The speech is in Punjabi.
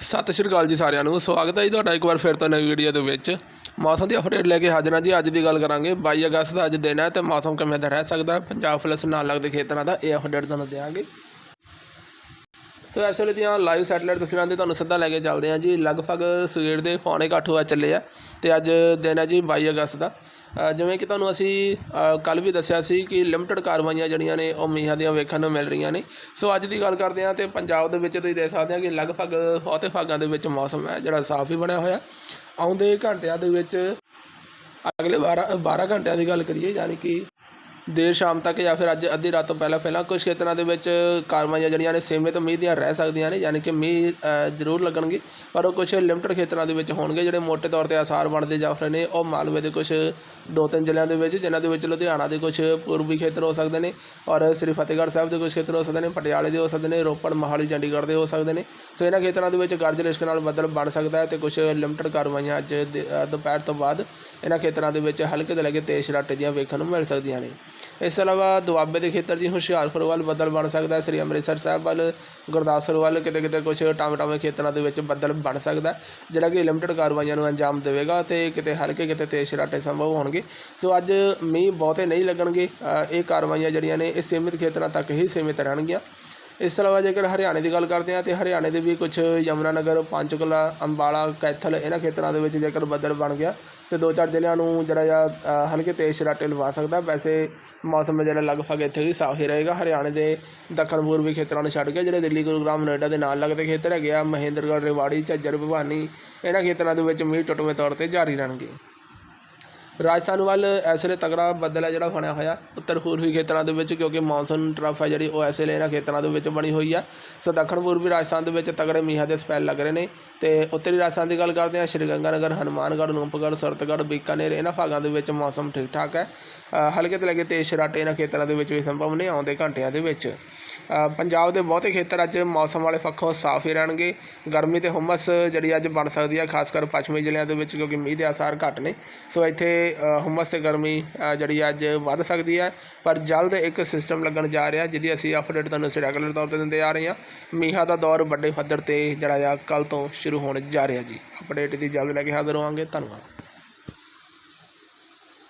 ਸਤਿ ਸ਼੍ਰੀ ਅਕਾਲ ਜੀ ਸਾਰਿਆਂ ਨੂੰ। ਸਵਾਗਤ ਹੈ ਜੀ ਤੁਹਾਡਾ ਇੱਕ ਵਾਰ ਫਿਰ ਤੋਂ ਨਵੀਂ ਵੀਡੀਓ ਦੇ ਵਿੱਚ। ਮੌਸਮ ਦੀ ਅਪਡੇਟ ਲੈ ਕੇ ਹਾਜ਼ਰ ਹਾਂ ਜੀ। ਅੱਜ ਦੀ ਗੱਲ ਕਰਾਂਗੇ। 22 ਅਗਸਤ ਦਾ ਅੱਜ ਦਿਨ ਹੈ ਤੇ ਮੌਸਮ ਕਿਵੇਂ ਦਾ ਰਹਿ ਸਕਦਾ? ਹੈ ਪੰਜਾਬ ਪੁਲਿਸ ਨਾਲ ਲੱਗਦੇ ਖੇਤਰਾਂ ਦਾ ਇਹ ਅਪਡੇਟ ਤੁਹਾਨੂੰ ਦੇਵਾਂਗੇ ਸੋ ਇਸ ਵੇਲੇ ਦੀਆਂ ਲਾਈਵ ਸੈਟਲਾਈਟ ਤਸਵੀਰਾਂ 'ਤੇ ਤੁਹਾਨੂੰ ਸਿੱਧਾ ਲੈ ਕੇ ਚੱਲਦੇ ਹਾਂ ਜੀ। ਲਗਭਗ ਸਵੇਰ ਦੇ ਪੌਣੇ ਕੁ ਅੱਠ ਵਜੇ ਚੱਲੇ ਆ ਤੇ ਅੱਜ ਦਿਨ ਹੈ ਜੀ 22 ਅਗਸਤ ਦਾ। ਜਿਵੇਂ ਕਿ ਤੁਹਾਨੂੰ ਅਸੀਂ ਕੱਲ ਵੀ ਦੱਸਿਆ ਸੀ ਕਿ ਲਿਮਟਿਡ ਕਾਰਵਾਈਆਂ ਜਿਹੜੀਆਂ ਨੇ ਉਹ ਮੀਂਹਾਂ ਦੀਆਂ ਵੇਖਣ ਨੂੰ ਮਿਲ ਰਹੀਆਂ ਨੇ। ਸੋ ਅੱਜ ਦੀ ਗੱਲ ਕਰਦੇ ਹਾਂ ਤੇ ਪੰਜਾਬ ਦੇ ਵਿੱਚ ਤੁਸੀਂ ਦੇਖ ਸਕਦੇ ਹੋ ਕਿ ਲਗਭਗ ਬਹੁਤੇ ਭਾਗਾਂ ਦੇ ਵਿੱਚ ਮੌਸਮ ਹੈ ਜਿਹੜਾ ਸਾਫ਼ ਹੀ ਬਣਿਆ ਹੋਇਆ। ਆਉਂਦੇ ਘੰਟਿਆਂ ਦੇ ਵਿੱਚ ਅਗਲੇ 12 12 ਘੰਟਿਆਂ ਦੀ ਗੱਲ ਕਰੀਏ, ਯਾਨੀ ਕਿ ਦੇਰ ਸ਼ਾਮ ਤੱਕ ਜਾਂ ਫਿਰ ਅੱਜ ਅੱਧੀ ਰਾਤ ਤੋਂ ਪਹਿਲਾਂ ਪਹਿਲਾਂ ਕੁਝ ਖੇਤਰਾਂ ਦੇ ਵਿੱਚ ਕਾਰਵਾਈਆਂ ਜਿਹੜੀਆਂ ਨੇ ਸੀਮਿਤ ਮੀਂਹ ਦੀਆਂ ਰਹਿ ਸਕਦੀਆਂ ਨੇ, ਯਾਨੀ ਕਿ ਮੀਂਹ ਜ਼ਰੂਰ ਲੱਗਣਗੇ, ਪਰ ਉਹ ਕੁਝ ਲਿਮਟਿਡ ਖੇਤਰਾਂ ਦੇ ਵਿੱਚ ਹੋਣਗੇ ਜਿਹੜੇ ਮੋٹے ਤੌਰ ਤੇ ਆਸਾਰ ਬਣਦੇ ਜਾ ਰਹੇ ਨੇ। ਉਹ ਮਾਲਵੇ ਦੇ ਕੁਝ ਦੋ ਤਿੰਨ ਜ਼ਿਲ੍ਹਿਆਂ ਦੇ ਵਿੱਚ, ਜਿਨ੍ਹਾਂ ਦੇ ਵਿੱਚ ਲੁਧਿਆਣਾ ਦੇ ਕੁਝ ਪੂਰਬੀ ਖੇਤਰ ਹੋ ਸਕਦੇ ਨੇ ਔਰ ਸ੍ਰੀ ਫਤਿਹਗੜ੍ਹ ਸਾਹਿਬ ਦੇ ਕੁਝ ਖੇਤਰ ਹੋ ਸਕਦੇ ਨੇ, ਪਟਿਆਲੇ ਦੇ ਹੋ ਸਕਦੇ ਨੇ, ਰੋਪੜ, ਮੋਹਾਲੀ, ਚੰਡੀਗੜ੍ਹ ਦੇ ਹੋ ਸਕਦੇ ਨੇ। ਸੋ ਇਹਨਾਂ ਖੇਤਰਾਂ ਦੇ ਵਿੱਚ ਗਰਜ ਰਿਸ਼ਕ ਨਾਲ ਬੱਦਲ ਬਣ ਸਕਦਾ ਹੈ ਤੇ ਕੁਝ ਲਿਮਟਿਡ ਕਾਰਵਾਈਆਂ ਅੱਜ ਦੇ- ਦੁਪਹਿਰ ਤੋਂ ਬਾਅਦ ਇਹਨਾਂ ਖੇਤਰਾਂ ਦੇ ਵਿੱਚ ਹਲਕੇ ਤੋਂ ਲੈ ਕੇ ਤੇਜ਼ ਸ਼ਰਾਟੇ ਦੀਆਂ ਵੇਖਣ ਨੂੰ ਮਿਲ ਸਕਦੀਆਂ ਨੇ। ਇਸ ਤੋਂ ਇਲਾਵਾ ਦੁਆਬੇ ਦੇ ਖੇਤਰ ਦੀ ਹੁਸ਼ਿਆਰਪੁਰ ਵੱਲ ਬੱਦਲ ਬਣ ਸਕਦਾ ਹੈ। ਸ੍ਰੀ ਅੰਮ੍ਰਿਤਸਰ ਸਾਹਿਬ ਵੱਲ, ਗੁਰਦਾਸਪੁਰ ਵੱਲ ਕਿਤੇ ਕਿਤੇ ਕੁਝ ਟਾਵੇਂ ਟਾਵੇਂ ਖੇਤਰਾਂ ਦੇ ਵਿੱਚ ਬੱਦਲ ਬਣ ਸਕਦਾ ਜਿਹੜਾ ਕਿ ਲਿਮਟਿਡ ਕਾਰਵਾਈਆਂ ਨੂੰ ਅੰਜਾਮ ਦੇਵੇਗਾ ਤੇ ਕਿਤੇ ਹਲਕੇ ਕਿਤੇ ਤੇਜ਼ ਸਰਾਟੇ ਸੰਭਵ ਹੋਣਗੇ। ਸੋ ਅੱਜ ਮੀਂਹ ਬਹੁਤੇ ਨਹੀਂ ਲੱਗਣਗੇ। ਇਹ ਕਾਰਵਾਈਆਂ ਜਿਹੜੀਆਂ ਨੇ, ਇਹ ਸੀਮਿਤ ਖੇਤਰਾਂ ਤੱਕ ਹੀ ਸੀਮਿਤ ਰਹਿਣਗੀਆਂ। ਇਸ ਤੋਂ ਇਲਾਵਾ ਜੇਕਰ ਹਰਿਆਣੇ ਦੀ ਗੱਲ ਕਰਦੇ ਹਾਂ, ਤੇ ਹਰਿਆਣੇ ਦੇ ਵੀ ਕੁਝ ਯਮੁਨਾਨਗਰ, ਪੰਚਕੁਲਾ, ਅੰਬਾਲਾ, ਕੈਥਲ ਇਹਨਾਂ ਖੇਤਰਾਂ ਦੇ ਵਿੱਚ ਜੇਕਰ ਬੱਦਲ ਬਣ ਗਿਆ, ਤੇ ਦੋ ਚਾਰ ਜ਼ਿਲ੍ਹਿਆਂ ਨੂੰ ਜਿਹੜਾ ਜਾਂ ਹਲਕੇ ਤੇਜ਼ ਸ਼ਰਾਟੇ ਲਵਾ ਸਕਦਾ। ਵੈਸੇ ਮੌਸਮ ਜਿਹੜਾ ਲਗਭਗ ਇੱਥੇ ਵੀ ਸਾਫ਼ ਹੀ ਰਹੇਗਾ। ਹਰਿਆਣੇ ਦੇ ਦੱਖਣ ਪੂਰਬੀ ਖੇਤਰਾਂ ਨੂੰ ਛੱਡ ਕੇ ਜਿਹੜੇ ਦਿੱਲੀ, ਗੁਰੂਗ੍ਰਾਮ, ਨੋਇਡਾ ਦੇ ਨਾਲ ਲੱਗਦੇ ਖੇਤਰ ਹੈਗੇ ਆ, ਮਹੇਂਦਰਗੜ੍ਹ, ਰੇਵਾੜੀ, ਝੱਜਰ, ਭਵਾਨੀ, ਇਹਨਾਂ ਖੇਤਰਾਂ ਦੇ ਵਿੱਚ ਮੀਂਹ ਟੁੱਟਵੇਂ ਤੌਰ ਤੇ ਜਾਰੀ ਰਹਿਣਗੇ। ਰਾਜਸਥਾਨ ਵੱਲ ਇਸ ਵੇਲੇ ਤਗੜਾ ਬੱਦਲ ਹੈ ਜਿਹੜਾ ਬਣਿਆ ਹੋਇਆ, ਉੱਤਰ ਪੂਰਬੀ ਖੇਤਰਾਂ ਦੇ ਵਿੱਚ ਕਿਉਂਕਿ ਮੌਨਸੂਨ ਟਰਫ ਹੈ ਜਿਹੜੀ ਉਹ ਇਸ ਵੇਲੇ ਇਹਨਾਂ ਖੇਤਰਾਂ ਦੇ ਵਿੱਚ ਬਣੀ ਹੋਈ ਆ। ਸੋ ਦੱਖਣ ਪੂਰਬੀ ਰਾਜਸਥਾਨ ਦੇ ਵਿੱਚ ਤਗੜੇ ਮੀਂਹਾਂ ਦੇ ਸਪੈਲ ਲੱਗ ਰਹੇ ਨੇ। ਤੇ ਉੱਤਰੀ ਰਾਜਸਥਾਨ ਦੀ ਗੱਲ ਕਰਦੇ ਹਾਂ ਸ਼੍ਰੀ ਗੰਗਾਨਗਰ ਹਨੂਮਾਨਗੜ੍ਹ ਨੂਪਗੜ੍ਹ ਸਰਤਗੜ੍ਹ ਬੀਕਾਨੇਰ ਇਹਨਾਂ ਭਾਗਾਂ ਦੇ ਵਿੱਚ ਮੌਸਮ ਠੀਕ ਠਾਕ ਹੈ ਹਲਕੇ ਤੋਂ ਲੱਗੇ ਤੇਜ਼ ਸ਼ਰਾਟੇ ਇਹਨਾਂ ਖੇਤਰਾਂ ਦੇ ਵਿੱਚ ਵੀ ਸੰਭਵ ਨੇ ਆਉਂਦੇ ਘੰਟਿਆਂ ਦੇ ਵਿੱਚ। ਪੰਜਾਬ ਦੇ ਬਹੁਤੇ ਖੇਤਰ ਅੱਜ ਮੌਸਮ ਵਾਲੇ ਪੱਖੋਂ ਸਾਫ਼ ਹੀ ਰਹਿਣਗੇ। ਗਰਮੀ ਤੇ ਹੁਮਸ ਜਿਹੜੀ ਅੱਜ ਬਣ ਸਕਦੀ ਹੈ ਖਾਸ ਕਰ ਪੱਛਮੀ ਜ਼ਿਲ੍ਹਿਆਂ ਦੇ ਵਿੱਚ ਕਿਉਂਕਿ ਮੀਂਹ ਦੇ ਆਸਾਰ ਘੱਟ ਨੇ। ਸੋ ਇੱਥੇ ਅ, ਹੁਮਸ ਤੇ ਗਰਮੀ ਜਿਹੜੀ ਅੱਜ ਵੱਧ ਸਕਦੀ ਹੈ। ਪਰ ਜਲਦ ਇੱਕ ਸਿਸਟਮ ਲੱਗਣ ਜਾ ਰਿਹਾ ਜਿਹਦੀ ਅਸੀਂ ਅਪਡੇਟ ਤੁਹਾਨੂੰ ਅਸੀਂ ਰੈਗੂਲਰ ਤੌਰ ਤੇ ਦਿੰਦੇ ਆ ਰਹੇ ਹਾਂ। ਮੀਂਹਾਂ ਦਾ ਦੌਰ ਵੱਡੇ ਪੱਧਰ ਤੇ ਜਿਹੜਾ ਆ ਕੱਲ ਤੋਂ ਸ਼ੁਰੂ ਹੋਣ ਜਾ ਰਿਹਾ ਜੀ। ਅਪਡੇਟ ਦੀ ਜਲਦ ਲੈ ਕੇ ਹਾਜ਼ਰ ਹੋਵਾਂਗੇ। ਧੰਨਵਾਦ।